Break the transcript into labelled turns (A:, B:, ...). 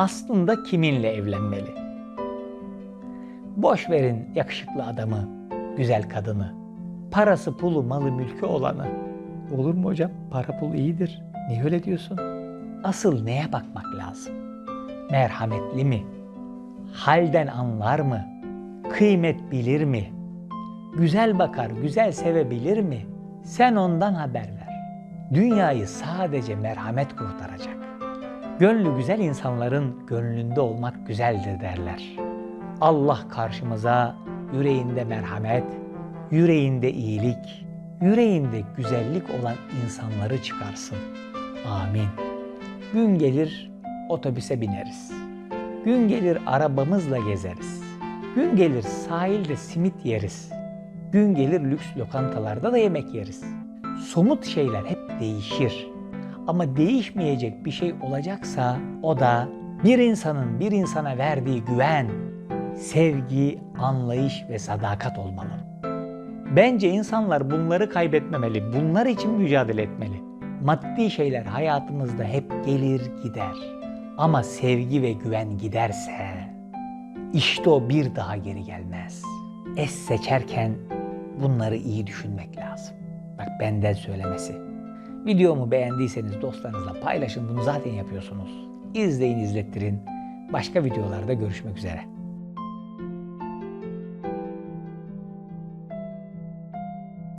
A: aslında kiminle evlenmeli? Boş verin yakışıklı adamı, güzel kadını, parası pulu malı mülkü olanı. Olur mu hocam? Para pul iyidir. Niye öyle diyorsun? Asıl neye bakmak lazım? Merhametli mi? Halden anlar mı? Kıymet bilir mi? Güzel bakar, güzel sevebilir mi? Sen ondan haber ver. Dünyayı sadece merhamet kurtaracak. Gönlü güzel insanların gönlünde olmak güzeldir derler. Allah karşımıza yüreğinde merhamet, yüreğinde iyilik, yüreğinde güzellik olan insanları çıkarsın. Amin. Gün gelir otobüse bineriz. Gün gelir arabamızla gezeriz. Gün gelir sahilde simit yeriz. Gün gelir lüks lokantalarda da yemek yeriz. Somut şeyler hep değişir. Ama değişmeyecek bir şey olacaksa o da bir insanın bir insana verdiği güven, sevgi, anlayış ve sadakat olmalı. Bence insanlar bunları kaybetmemeli, bunlar için mücadele etmeli. Maddi şeyler hayatımızda hep gelir gider. Ama sevgi ve güven giderse işte o bir daha geri gelmez. Es seçerken bunları iyi düşünmek lazım. Bak benden söylemesi. Videomu beğendiyseniz dostlarınızla paylaşın. Bunu zaten yapıyorsunuz. İzleyin, izlettirin. Başka videolarda görüşmek üzere.